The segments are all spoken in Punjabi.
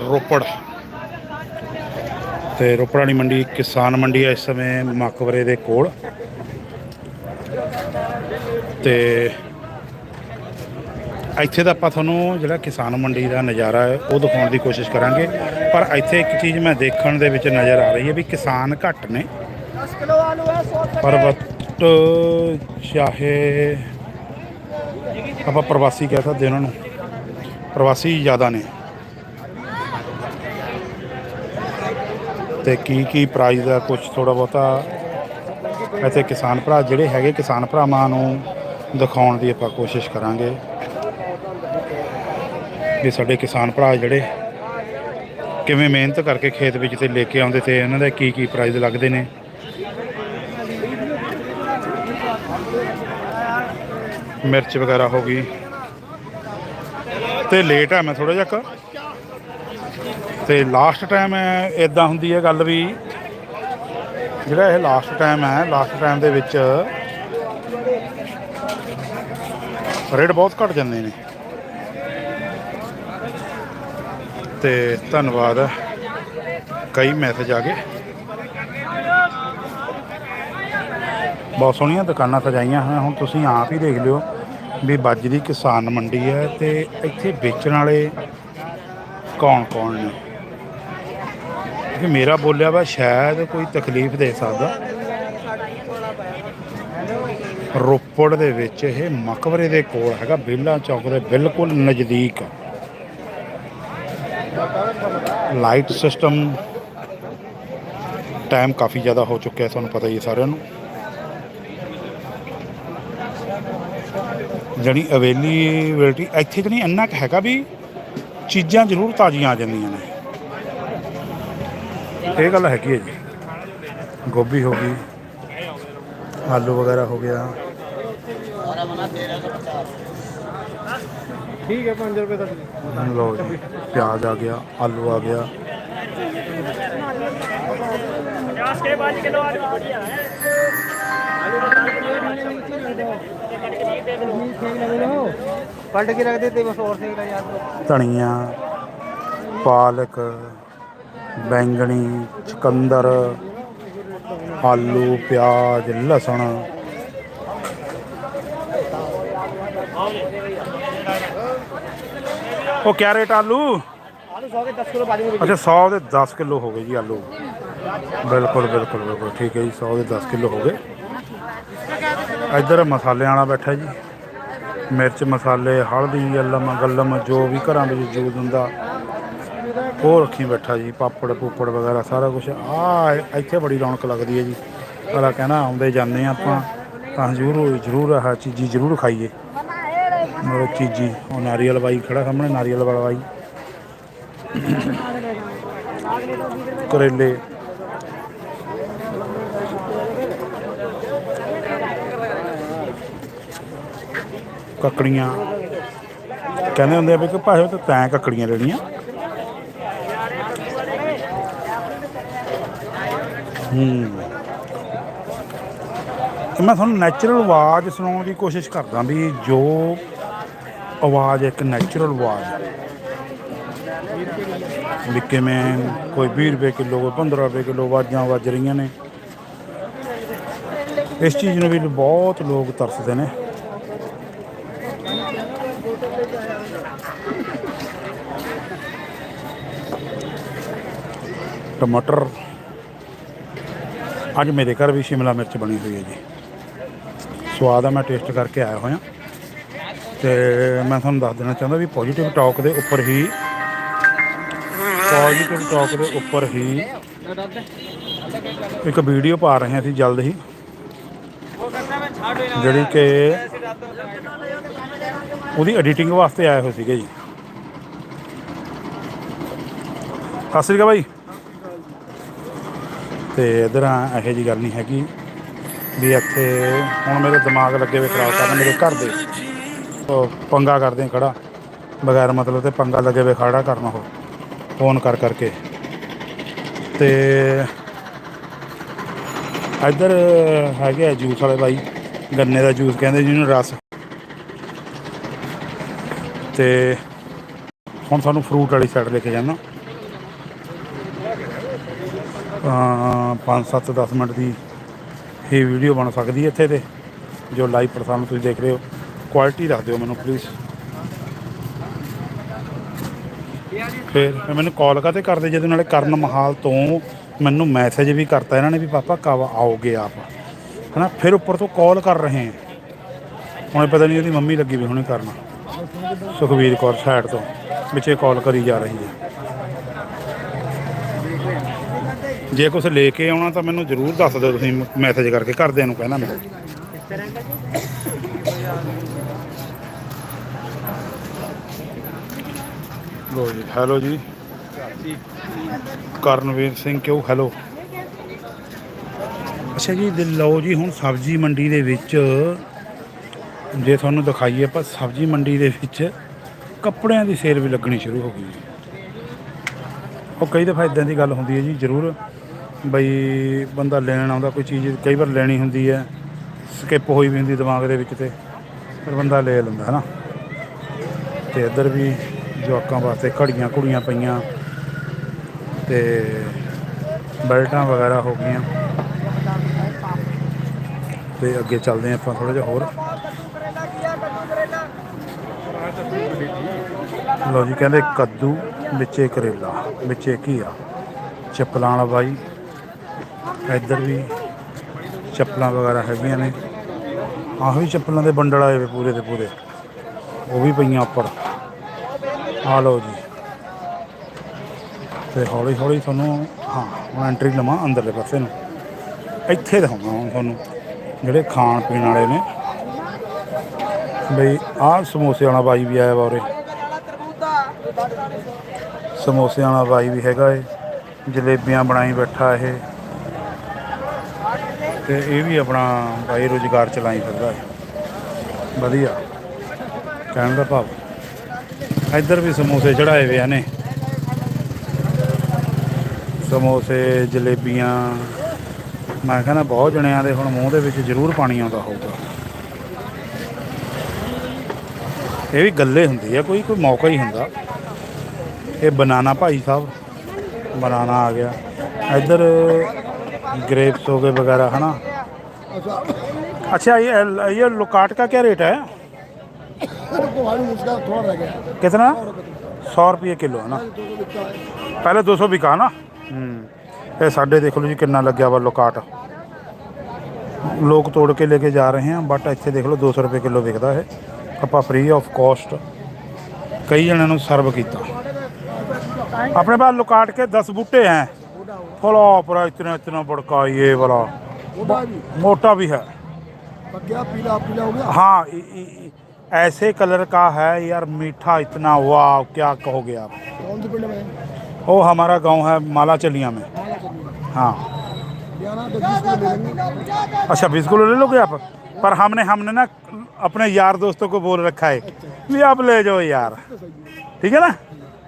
ਰੋਪੜ। ਤੇ ਰੋਪੜ ਵਾਲੀ ਮੰਡੀ ਕਿਸਾਨ ਮੰਡੀ ਹੈ ਇਸ ਸਮੇਂ ਮਕਬਰੇ ਦੇ ਕੋਲ। ਤੇ ਇੱਥੇ ਦਾ ਆਪਾਂ ਤੁਹਾਨੂੰ ਜਿਹੜਾ ਕਿਸਾਨ ਮੰਡੀ ਦਾ ਨਜ਼ਾਰਾ ਹੈ, ਉਹ ਦਿਖਾਉਣ ਦੀ ਕੋਸ਼ਿਸ਼ ਕਰਾਂਗੇ। ਪਰ ਇੱਥੇ ਇੱਕ ਚੀਜ਼ ਮੈਂ ਦੇਖਣ ਦੇ ਵਿੱਚ ਨਜ਼ਰ ਆ ਰਹੀ ਹੈ ਵੀ ਕਿਸਾਨ ਘੱਟ ਨੇ। ਪਰ ਚਾਹੇ ਆਪਾਂ ਪ੍ਰਵਾਸੀ ਕਹਿ ਸਕਦੇ ਉਹਨਾਂ ਨੂੰ। ਪ੍ਰਵਾਸੀ ਜ਼ਿਆਦਾ ਨੇ। ਤੇ ਕੀ ਕੀ ਪ੍ਰਾਈਜ਼ ਦਾ ਕੁਝ ਥੋੜਾ ਬਹੁਤਾ ਇੱਥੇ ਕਿਸਾਨ ਭਰਾ ਜਿਹੜੇ ਹੈਗੇ ਕਿਸਾਨ ਭਰਾਵਾਂ ਨੂੰ ਦਿਖਾਉਣ ਦੀ ਆਪਾਂ ਕੋਸ਼ਿਸ਼ ਕਰਾਂਗੇ। ਵੀ ਸਾਡੇ ਕਿਸਾਨ ਭਰਾ ਜਿਹੜੇ ਕਿਵੇਂ ਮਿਹਨਤ ਕਰਕੇ ਖੇਤ ਵਿੱਚ ਤੇ ਲੈ ਕੇ ਆਉਂਦੇ ਤੇ ਇਹਨਾਂ ਦੇ ਕੀ ਕੀ ਪ੍ਰਾਈਜ਼ ਲੱਗਦੇ ਨੇ। ਮਿਰਚ ਵਗੈਰਾ ਹੋ ਗਈ। ਤੇ ਲੇਟ ਆ ਮੈਂ ਥੋੜਾ ਜਿਹਾ ਤੇ ਲਾਸਟ ਟਾਈਮ ਇਦਾਂ ਹੁੰਦੀ ਹੈ ਗੱਲ ਵੀ। ਜਿਹੜਾ ਇਹ ਲਾਸਟ ਟਾਈਮ ਹੈ ਲਾਸਟ ਟਾਈਮ ਦੇ ਵਿੱਚ ਰੇਟ ਬਹੁਤ ਘਟ ਜਾਂਦੇ ਨੇ। ਤੇ ਧੰਨਵਾਦ, ਕਈ ਮੈਸੇਜ ਆ ਗਏ। ਬਹੁਤ ਸੋਹਣੀਆਂ ਦੁਕਾਨਾਂ ਸਜਾਈਆਂ ਹਨ ਹੁਣ ਤੁਸੀਂ ਆਪ ਹੀ ਦੇਖ ਲਿਓ ਵੀ ਬਾਜਰੀ ਕਿਸਾਨ ਮੰਡੀ ਹੈ ਤੇ ਇੱਥੇ ਵੇਚਣ ਵਾਲੇ ਕੌਣ ਕੌਣ ਨੇ? ਕਿ ਮੇਰਾ ਬੋਲਿਆ ਵਾ ਸ਼ਾਇਦ ਕੋਈ ਤਕਲੀਫ ਦੇ ਸਕਦਾ। ਰੋਪੜ ਦੇ ਵਿੱਚ ਇਹ ਮਕਬਰੇ ਦੇ ਕੋਲ ਹੈਗਾ ਬੇਲਾ ਚੌਕ ਦੇ ਬਿਲਕੁਲ ਨਜ਼ਦੀਕ। ਲਾਈਟ ਸਿਸਟਮ ਟਾਈਮ ਕਾਫੀ ਜ਼ਿਆਦਾ ਹੋ ਚੁੱਕਿਆ, ਤੁਹਾਨੂੰ ਪਤਾ ਹੀ ਹੈ ਸਾਰਿਆਂ ਨੂੰ। ਜਿਹੜੀ ਅਵੇਲੀਬਿਲਟੀ ਇੱਥੇ ਜਿਹੜੀ ਇੰਨਾ ਕੁ ਹੈਗਾ ਵੀ ਚੀਜ਼ਾਂ ਜ਼ਰੂਰ ਤਾਜ਼ੀਆਂ ਆ ਜਾਂਦੀਆਂ ਨੇ। ਇਹ ਗੱਲ ਹੈਗੀ ਹੈ ਜੀ। ਗੋਭੀ ਹੋ ਗਈ ਆਲੂ ਵਗੈਰਾ ਹੋ ਗਿਆ। ਠੀਕ ਹੈ 5 ਰੁਪਏ ਦਾ। ਲਓ ਜੀ ਪਿਆਜ਼ ਆ ਗਿਆ ਆਲੂ ਆ ਗਿਆ। 50 ਪਲਟ ਕੇ ਰੱਖ ਤੇ ਬਸ ਹੋਰ ਸੇਕ ਯਾਰ। ਧਣੀਆਂ ਪਾਲਕ ਬੈਂਗਣੀ ਚੁਕੰਦਰ ਆਲੂ ਪਿਆਜ਼ ਲਸਣ। ਉਹ ਕਿਆ ਰੇਟ ਆਲੂ? ਆਲੂ 100 ਦੇ 10 ਕਿਲੋ ਅੱਛਾ 100 ਦੇ 10 ਕਿਲੋ ਹੋ ਗਏ ਜੀ ਆਲੂ। ਬਿਲਕੁਲ ਬਿਲਕੁਲ ਬਿਲਕੁਲ ਠੀਕ ਹੈ ਜੀ 100 ਦੇ 10 ਕਿਲੋ ਹੋ ਗਏ। ਇੱਧਰ ਮਸਾਲੇ ਵਾਲਾ ਬੈਠਾ ਜੀ। ਮਿਰਚ ਮਸਾਲੇ ਹਲਦੀ ਅਲਮ ਗੱਲਮ ਜੋ ਵੀ ਘਰਾਂ ਵਿੱਚ ਯੂਜ਼ ਹੁੰਦਾ। ਉਹ ਰੱਖੀ ਬੈਠਾ ਜੀ, ਪਾਪੜ, ਪੂਪੜ ਵਗੈਰਾ ਸਾਰਾ ਕੁਝ ਆ ਇੱਥੇ ਬੜੀ ਰੌਣਕ ਲੱਗਦੀ ਹੈ ਜੀ। ਅਲਾ ਕਹਿਣਾ, ਆਉਂਦੇ ਜਾਂਦੇ ਹਾਂ ਆਪਾਂ, ਤਾਂ ਜ਼ਰੂਰ ਜ਼ਰੂਰ ਆਹ ਚੀਜ਼ੀ ਜ਼ਰੂਰ ਖਾਈਏ। ਮਤਲਬ ਚੀਜ਼ੀ, ਉਹ ਨਾਰੀਅਲ ਬਾਈ ਖੜਾ ਸਾਹਮਣੇ, ਨਾਰੀਅਲ ਵਾਲਾ ਬਾਈ ਕਰੇਲੇ। ਕੱਕੜੀਆਂ। ਕਹਿੰਦੇ ਹੁੰਦੇ ਆ ਵੀ ਕਿ ਭਾਵੇਂ ਤਾਂ ਤੈਂ ਕੱਕੜੀਆਂ ਲੈਣੀਆਂ ਹੂੰ ਤੇ ਮੈਂ ਤੁਹਾਨੂੰ ਨੈਚੁਰਲ ਆਵਾਜ਼ ਸੁਣਾਉਣ ਦੀ ਕੋਸ਼ਿਸ਼ ਕਰਦਾ ਵੀ ਜੋ ਆਵਾਜ਼ ਇੱਕ ਨੈਚੁਰਲ ਆਵਾਜ਼ ਹੈ। ਵੀ ਕਿਵੇਂ ਕੋਈ 20 ਰੁਪਏ ਕਿਲੋ, ਕੋਈ 15 ਰੁਪਏ ਕਿਲੋ ਆਵਾਜ਼ਾਂ ਵੱਜ ਰਹੀਆਂ ਨੇ। ਇਸ ਚੀਜ਼ ਨੂੰ ਵੀ ਬਹੁਤ ਲੋਕ ਤਰਸਦੇ ਨੇ। ਟਮਾਟਰ ਅੱਜ ਮੇਰੇ ਘਰ ਵੀ ਸ਼ਿਮਲਾ ਮਿਰਚ ਬਣੀ ਹੋਈ ਹੈ ਜੀ। ਸਵਾਦ ਆ, ਮੈਂ ਟੇਸਟ ਕਰਕੇ ਆਇਆ ਹੋਇਆ। ਤੇ ਮੈਂ ਤੁਹਾਨੂੰ ਦੱਸ ਦੇਣਾ ਚਾਹੁੰਦਾ ਵੀ ਪੋਜੀਟਿਵ ਟਾਕ ਦੇ ਉੱਪਰ ਹੀ ਪੋਜੀਟਿਵ ਟਾਕ ਦੇ ਉੱਪਰ ਹੀ ਇੱਕ ਵੀਡੀਓ ਪਾ ਰਹੇ ਹਾਂ ਅਸੀਂ ਜਲਦ ਹੀ। ਜਿਹੜੀ ਕਿ ਉਹਦੀ ਐਡੀਟਿੰਗ ਵਾਸਤੇ ਆਏ ਹੋਏ ਸੀਗੇ ਜੀ। ਸਤਿ ਸ਼੍ਰੀ ਅਕਾਲ ਬਾਈ। ਤੇ ਇਧਰ ਇਹੋ ਜੀ ਗੱਲ ਨਹੀਂ ਹੈਗੀ ਵੀ ਇੱਥੇ ਹੁਣ ਮੇਰੇ ਦਿਮਾਗ ਲੱਗੇ ਵੇ ਖਰਾਬ ਕਰਨ ਮੇਰੇ ਘਰ ਦੇ। ਉਹ ਪੰਗਾ ਕਰਦੇ ਆ ਖੜਾ, ਬਗੈਰ ਮਤਲਬ ਤੇ ਪੰਗਾ ਲੱਗੇ ਵੇ ਖੜਾ ਕਰਨਾ ਉਹ, ਫੋਨ ਕਰ ਕਰਕੇ। ਤੇ ਇੱਧਰ ਹੈਗੇ ਆ ਜੂਸ ਵਾਲੇ ਬਾਈ, ਗੰਨੇ ਦਾ ਜੂਸ ਕਹਿੰਦੇ ਜਿਹਨੂੰ ਰਸ। ਤੇ ਹੁਣ ਤੁਹਾਨੂੰ ਫਰੂਟ ਵਾਲੀ ਸਾਈਡ ਲੈ ਕੇ ਜਾਣਾ। 5 7 10 ਮਿੰਟ ਦੀ ਹੀ ਵੀਡੀਓ ਬਣ ਸਕਦੀ ਹੈ ਇੱਥੇ ਤੇ, ਜੋ ਲਾਈਵ ਪ੍ਰਸਾਰਣ ਤੁਸੀਂ ਦੇਖ ਰਹੇ ਹੋ। ਕੁਆਲਿਟੀ ਰੱਖ ਦਿਓ ਮੈਨੂੰ ਪਲੀਜ਼ ਫਿਰ ਮੈਨੂੰ ਕਾਲ ਕਾਤੇ ਕਰਦੇ? ਜਦੋਂ ਨਾਲੇ ਕਰਨ ਮਹਾਲ ਤੋਂ ਮੈਨੂੰ ਮੈਸੇਜ ਵੀ ਕਰਤਾ ਇਹਨਾਂ ਨੇ ਵੀ ਪਾਪਾ ਕਬ ਆਓਗੇ ਆਪ? ਹਨਾ? ਫਿਰ ਉੱਪਰ ਤੋਂ ਕਾਲ ਕਰ ਰਹੇ ਹੈ। ਹੁਣ ਪਤਾ ਨਹੀਂ ਉਹਦੀ ਮੰਮੀ ਲੱਗੀ ਵੀ ਹੁਣੇ ਕਰਨਾ। ਸੁਖਵੀਰ ਕੌਰ ਸਾਈਡ ਤੋਂ ਵਿੱਚੇ ਕਾਲ ਕਰੀ ਜਾ ਰਹੀ ਹੈ। ਜੇ ਕੁਝ ਲੈ ਕੇ ਆਉਣਾ ਤਾਂ ਮੈਨੂੰ ਜ਼ਰੂਰ ਦੱਸ ਦਿਓ ਤੁਸੀਂ ਮੈਸੇਜ ਕਰਕੇ, ਘਰਦਿਆਂ ਨੂੰ ਕਹਿਣਾ ਮੈਂ। ਲੋ ਜੀ ਹੈਲੋ ਜੀ। ਕਰਨਵੀਰ ਸਿੰਘ, ਕਿਉਂ ਹੈਲੋ ਅੱਛਾ ਜੀ ਲਓ ਜੀ, ਹੁਣ ਸਬਜ਼ੀ ਮੰਡੀ ਦੇ ਵਿੱਚ ਜੇ ਤੁਹਾਨੂੰ ਦਿਖਾਈਏ ਆਪਾਂ, ਸਬਜ਼ੀ ਮੰਡੀ ਦੇ ਵਿੱਚ ਕੱਪੜਿਆਂ ਦੀ ਸੇਲ ਵੀ ਲੱਗਣੀ ਸ਼ੁਰੂ ਹੋ ਗਈ ਉਹ ਕਈ ਦਫਾ ਇਦਾਂ ਦੀ ਗੱਲ ਹੁੰਦੀ ਹੈ ਜੀ, ਜ਼ਰੂਰ। ਬਈ ਬੰਦਾ ਲੈਣ ਆਉਂਦਾ, ਕੋਈ ਚੀਜ਼ ਕਈ ਵਾਰ ਲੈਣੀ ਹੁੰਦੀ ਹੈ ਸਕਿਪ ਹੋਈ ਵੀ ਹੁੰਦੀ ਦਿਮਾਗ ਦੇ ਵਿੱਚ ਤੇ, ਫਿਰ ਬੰਦਾ ਲੈ ਲੈਂਦਾ ਹੈ ਨਾ ਤੇ ਇੱਧਰ ਵੀ ਜਵਾਕਾਂ ਵਾਸਤੇ ਘੜੀਆਂ ਕੁੜੀਆਂ ਪਈਆਂ, ਤੇ ਬੈਲਟਾਂ ਵਗੈਰਾ ਹੋ ਗਈਆਂ। ਤੇ ਅੱਗੇ ਚੱਲਦੇ ਹਾਂ ਆਪਾਂ ਥੋੜਾ ਜਿਹਾ ਹੋਰ। ਲਓ ਜੀ, ਕਹਿੰਦੇ ਕੱਦੂ ਵਿੱਚੇ ਕਰੇਲਾ, ਵਿੱਚੇ ਘੀਆ ਚੱਪਲਾਂ ਵਾਲਾ ਬਾਈ। ਇੱਧਰ ਵੀ ਚੱਪਲਾਂ ਵਗੈਰਾ ਹੈਗੀਆਂ ਨੇ। ਆਹ ਵੀ ਚੱਪਲਾਂ ਦੇ ਬੰਡਲ ਆਏ ਵੇ ਪੂਰੇ ਦੇ ਪੂਰੇ। ਉਹ ਵੀ ਪਈਆਂ ਉੱਪਰ। ਆ ਲਓ ਜੀ। ਤੇ ਹੌਲੀ ਹੌਲੀ ਤੁਹਾਨੂੰ, ਹਾਂ, ਹੁਣ ਐਂਟਰੀ ਲਵਾਂ ਅੰਦਰਲੇ ਪਾਸੇ ਨੂੰ। ਇੱਥੇ ਦਿਖਾਉਣਾ ਹੁਣ ਤੁਹਾਨੂੰ, ਜਿਹੜੇ ਖਾਣ ਪੀਣ ਵਾਲੇ ਨੇ। ਬਈ, ਆਹ ਸਮੋਸੇ ਵਾਲਾ ਬਾਈ ਵੀ ਆਇਆ ਵਾ ਉਰੇ। ਸਮੋਸਿਆਂ ਵਾਲਾ ਬਾਈ ਵੀ ਹੈਗਾ ਏ। ਜਲੇਬੀਆਂ ਬਣਾਈ ਬੈਠਾ ਇਹ। ਤੇ ਇਹ ਵੀ ਆਪਣਾ ਬਾਈ ਰੁਜ਼ਗਾਰ ਚਲਾਈ ਫਿਰਦਾ ਹੈ। ਵਧੀਆ। ਕਹਿਣ ਦਾ ਭਾਵ। ਇੱਧਰ ਵੀ ਸਮੋਸੇ ਚੜਾਏ ਹੋਏ ਨੇ। ਸਮੋਸੇ, ਜਲੇਬੀਆਂ, ਮੈਂ ਕਹਿੰਦਾ ਬਹੁਤ ਜਣਿਆਂ ਦੇ ਹੁਣ ਮੂੰਹ ਦੇ ਵਿੱਚ ਜ਼ਰੂਰ ਪਾਣੀ ਆਉਂਦਾ ਹੋਊਗਾ। ਇਹ ਵੀ ਗੱਲੇ ਹੁੰਦੀ ਆ, ਕੋਈ ਕੋਈ ਮੌਕਾ ਹੀ ਹੁੰਦਾ। ਇਹ ਬਨਾਨਾ ਭਾਈ ਸਾਹਿਬ। ਬਨਾਨਾ ਆ ਗਿਆ। ਇੱਧਰ ग्रेप्स हो गए वगैरह है ना अच्छा ये ये लोकाट का क्या रेट है उसका थोड़ा रह गया कितना सौ रुपये किलो है ना पहले दो सौ बिका ना ਇਹ ਸਾਡੇ ਦੇਖ ਲਓ ਜੀ ਕਿੰਨਾ ਲੱਗਿਆ ਵਾ ਲੋਕਾਟ ਲੋਕ ਤੋੜ ਕੇ ਲੈ ਕੇ ਜਾ ਰਹੇ ਆ ਬਟ ਇੱਥੇ ਦੇਖ ਲਓ 200 ਰੁਪਏ ਕਿਲੋ ਵਿਕਦਾ ਇਹ ਆਪਾਂ ਫ੍ਰੀ ਆਫ ਕਾਸਟ ਕਈ ਜਣਿਆਂ ਨੂੰ ਸਰਵ ਕੀਤਾ ਆਪਣੇ ਪਾਸ ਲੋਕਾਟ ਕੇ 10 ਬੂਟੇ हैं फला पर इतना इतना बड़का ये वाला मोटा भी मोटा भी है गया पीला पीला हो गया हाँ इ- इ- इ- ऐसे कलर का है यार मीठा इतना वाह क्या कहोगे आप कौन से पिंड में वो हमारा गाँव है माला चलिया में हाँ अच्छा बीस किलो ले लोगे आप पर हमने हमने ना अपने यार दोस्तों को बोल रखा है भी आप ले जाओ यार ठीक है ना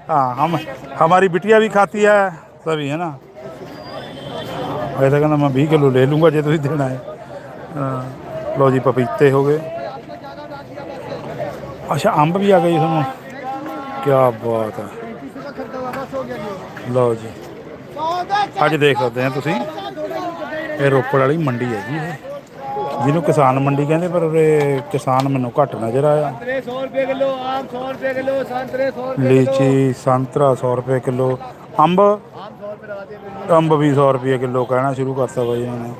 हाँ हम हमारी बिटिया भी खाती है सभी है ना ਇਹ ਤਾਂ ਕਹਿੰਦਾ ਮੈਂ 20 ਕਿਲੋ ਲੈ ਲੂੰਗਾ ਜੇ ਤੁਸੀਂ ਦੇਣਾ ਹੈ ਹਾਂ, ਲਓ ਜੀ ਪਪੀਤੇ ਹੋ ਗਏ ਅੱਛਾ ਅੰਬ ਵੀ ਆ ਗਏ ਜੀ ਤੁਹਾਨੂੰ ਕੀ ਬਾਤ ਹੈ ਲਓ ਜੀ ਅੱਜ ਦੇਖ ਸਕਦੇ ਆ ਤੁਸੀਂ ਇਹ ਰੋਪੜ ਵਾਲੀ ਮੰਡੀ ਹੈ ਜੀ ਇਹ ਜਿਹਨੂੰ ਕਿਸਾਨ ਮੰਡੀ ਕਹਿੰਦੇ ਪਰ ਉਰੇ ਕਿਸਾਨ ਮੈਨੂੰ ਘੱਟ ਨਜ਼ਰ ਆਇਆ संतरे सौ रुपये किलो आम सौ रुपये किलो संतरे सौ ਲੀਚੀ ਸੰਤਰਾ 100 ਰੁਪਏ ਕਿਲੋ ਅੰਬ आम सौ रुपये लगा दिए ਅੰਬ ਵੀ 100 ਰੁਪਏ ਕਿਲੋ ਕਹਿਣਾ ਸ਼ੁਰੂ ਕਰਤਾ ਬਾਈ ਇਹਨਾਂ ਨੇ।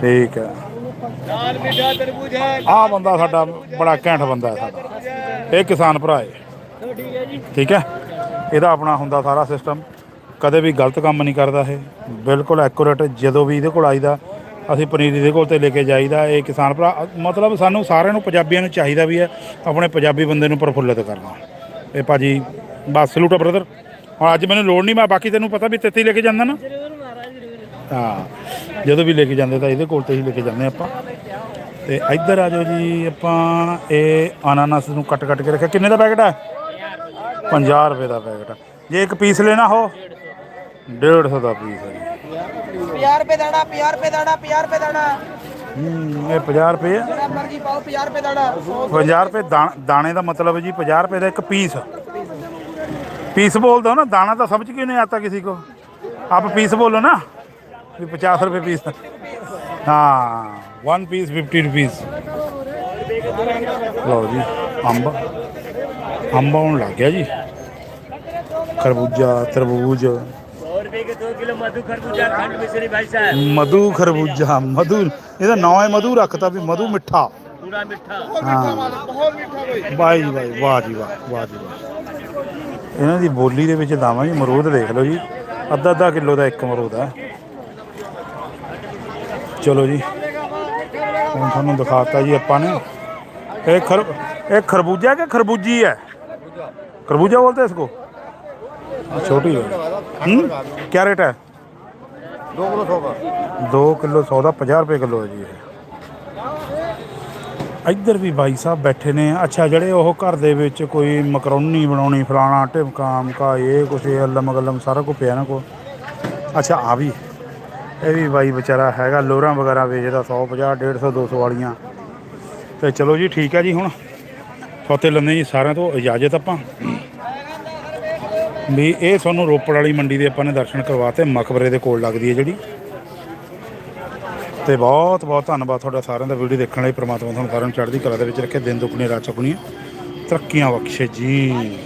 ਠੀਕ ਹੈ। ਲਾਲ ਮਿੱਠਾ ਤਰਬੂਜ ਹੈ ਆ ਬੰਦਾ ਸਾਡਾ ਬੜਾ ਘੈਂਟ ਬੰਦਾ ਹੈ ਸਾਡਾ। ਇਹ ਕਿਸਾਨ ਭਰਾ ਹੈ। ਠੀਕ ਹੈ। ਇਹਦਾ ਆਪਣਾ ਹੁੰਦਾ ਸਾਰਾ ਸਿਸਟਮ ਕਦੇ ਵੀ ਗਲਤ ਕੰਮ ਨਹੀਂ ਕਰਦਾ ਇਹ। ਬਿਲਕੁਲ ਐਕੂਰੇਟ ਜਦੋਂ ਵੀ ਇਹਦੇ ਕੋਲ ਆਈਦਾ ਅਸੀਂ ਪਨੀਰ ਦੇ ਕੋਲ ਤੇ ਲੈ ਕੇ ਜਾਈਦਾ। ਇਹ ਕਿਸਾਨ ਭਰਾ ਮਤਲਬ ਸਾਨੂੰ ਸਾਰਿਆਂ ਨੂੰ ਪੰਜਾਬੀਆਂ ਨੂੰ ਚਾਹੀਦਾ ਵੀ ਹੈ ਆਪਣੇ ਪੰਜਾਬੀ ਬੰਦੇ ਨੂੰ ਪ੍ਰਫੁੱਲਤ ਕਰਨਾ। ਇਹ ਭਾਜੀ ਬਸ ਸਲੂਟ ਬ੍ਰਦਰ ਹੁਣ ਅੱਜ ਮੈਨੂੰ ਲੋੜ ਨਹੀਂ ਮੈਂ ਬਾਕੀ ਤੈਨੂੰ ਪਤਾ ਵੀ ਤੇਤੀ ਲੈ ਕੇ ਜਾਂਦਾ ਨਾ। ਹਾਂ ਜਦੋਂ ਵੀ ਲੈ ਕੇ ਜਾਂਦੇ ਤਾਂ ਇਹਦੇ ਕੋਲ ਤੇ ਹੀ ਲੈ ਕੇ ਜਾਂਦੇ ਆਪਾਂ। ਤੇ ਇੱਧਰ ਆ ਜਾਓ ਜੀ ਆਪਾਂ ਇਹ ਅਨਾਨਾਸ ਨੂੰ ਕੱਟ ਕੱਟ ਕੇ ਰੱਖਿਆ। ਕਿੰਨੇ ਦਾ ਪੈਕਟ ਹੈ 50 ਰੁਪਏ ਦਾ ਪੈਕਟ ਜੇ ਇੱਕ ਪੀਸ ਲੈਣਾ ਹੋ 150 ਦਾ ਪੀਸ ਹੈ ਜੀ। ਪੰਜਾਹ ਰੁਪਏ ਦਾਣਾ 50 ਰੁਪਏ ਦਾਣਾ 50 ਰੁਪਏ ਦਾਣਾ। ਹੂੰ ਇਹ 50 ਰੁਪਏ ਹੈ ਜਿਹੜਾ ਮਰਜ਼ੀ ਪਾਓ 50 ਰੁਪਏ ਦਾਣਾ। 50 ਰੁਪਏ ਦਾ- ਦਾਣੇ ਦਾ ਮਤਲਬ ਹੈ ਜੀ 50 ਰੁਪਏ ਦਾ ਇੱਕ ਪੀਸ। ਪੀਸ ਬੋਲਦੇ ਹੋ ਨਾ ਦਾਣਾ ਤਾਂ ਸਮਝ ਕਿਉਂ ਨਹੀਂ ਆਤਾ ਕਿਸੇ ਕੋ आप पीस बोलो ना भी पचास रुपये पीस हाँ वन पीस फिफ्टी रुपीज़ ਲਓ ਜੀ ਅੰਬ ਅੰਬ ਆਉਣ ਲੱਗ ਗਿਆ ਜੀ ਖਰਬੂਜਾ ਤਰਬੂਜ सौ रुपए के दो किलो मधु खरबूजा खंड मिश्री भाई साहब ਮਧੂ ਖਰਬੂਜਾ ਮਧੂ ਇਹਦਾ ਨਾਂ ਹੈ ਮਧੂ ਰੱਖਤਾ ਵੀ ਮਧੂ ਮਿੱਠਾ पूरा मिठा ਹਾਂ बहुत मीठा भाई ਵਾਹ ਜੀ ਵਾਹ ਵਾਹ ਜੀ ਵਾਹ ਵਾਹ ਜੀ ਵਾਹ ਇਹਨਾਂ ਦੀ ਬੋਲੀ ਦੇ ਵਿੱਚ ਦਾਵਾਂ ਜੀ ਮਰੂਦ ਦੇਖ ਲਓ ਜੀ। ਅੱਧਾ ਅੱਧਾ ਕਿਲੋ ਦਾ ਇੱਕ ਮਰੂਦ ਆ। ਚਲੋ ਜੀ। ਹੁਣ ਤੁਹਾਨੂੰ ਦਿਖਾਤਾ ਜੀ ਆਪਾਂ ਨੇ। ਇਹ ਖਰ ਇਹ ਖਰਬੂਜਾ ਕਿ ਖਰਬੂਜੀ ਹੈ? ਖਰਬੂਜਾ ਬੋਲਤੇ ਇਸਕੋ ਛੋਟੀ ਹੈ। ਹੂੰ? ਕੀ ਹੈ? 2 ਕਿਲੋ 100 ਦਾ। 2 ਕਿਲੋ 100 ਦਾ 50 ਰੁਪਏ ਕਿਲੋ ਹੈ ਜੀ ਇਹ। ਇੱਧਰ ਵੀ ਬਾਈ ਸਾਹਿਬ ਬੈਠੇ ਨੇ। ਅੱਛਾ, ਜਿਹੜੇ ਉਹ ਘਰ ਦੇ ਵਿੱਚ ਕੋਈ ਮਕਰੋਨੀ ਬਣਾਉਣੀ, ਫਲਾਣਾ ਢਿਮਕਾ ਮਕਾ ਇਹ ਕੁਛ, ਇਹ ਅਲਮ ਗਲਮ ਸਾਰਾ ਕੁਝ ਪਿਆ ਨਾ ਕੋ ਅੱਛਾ ਆ ਵੀ। ਇਹ ਵੀ ਬਾਈ ਵਿਚਾਰਾ ਹੈਗਾ, ਲੋਰਾਂ ਵਗੈਰਾ ਵੇਚਦਾ 150 150 200 ਵਾਲੀਆਂ। ਤੇ ਚਲੋ ਜੀ, ਠੀਕ ਹੈ ਜੀ ਹੁਣ। ਸੌਤੇ ਲੈਂਦੇ ਜੀ ਸਾਰਿਆਂ ਤੋਂ ਇਜਾਜ਼ਤ ਆਪਾਂ। ਵੀ ਇਹ ਤੁਹਾਨੂੰ ਰੋਪੜ ਵਾਲੀ ਮੰਡੀ ਦੇ ਆਪਾਂ ਨੇ ਦਰਸ਼ਨ ਕਰਵਾਤੇ ਮਕਬਰੇ ਦੇ ਕੋਲ ਲੱਗਦੀ ਹੈ ਜਿਹੜੀ। ਤੇ ਬਹੁਤ ਬਹੁਤ ਧੰਨਵਾਦ ਤੁਹਾਡਾ ਸਾਰਿਆਂ ਦਾ ਵੀਡੀਓ ਦੇਖਣ ਲਈ। ਪ੍ਰਮਾਤਮਾ ਤੁਹਾਨੂੰ ਸਾਰਿਆਂ ਨੂੰ ਚੜ੍ਹਦੀ ਕਲਾ ਦੇ ਵਿੱਚ ਰੱਖੇ। ਦਿਨ ਦੁੱਗਣੀ, ਰਾਤ ਚੁਗਣੀ। ਤਰੱਕੀਆਂ ਬਖਸ਼ੇ ਜੀ।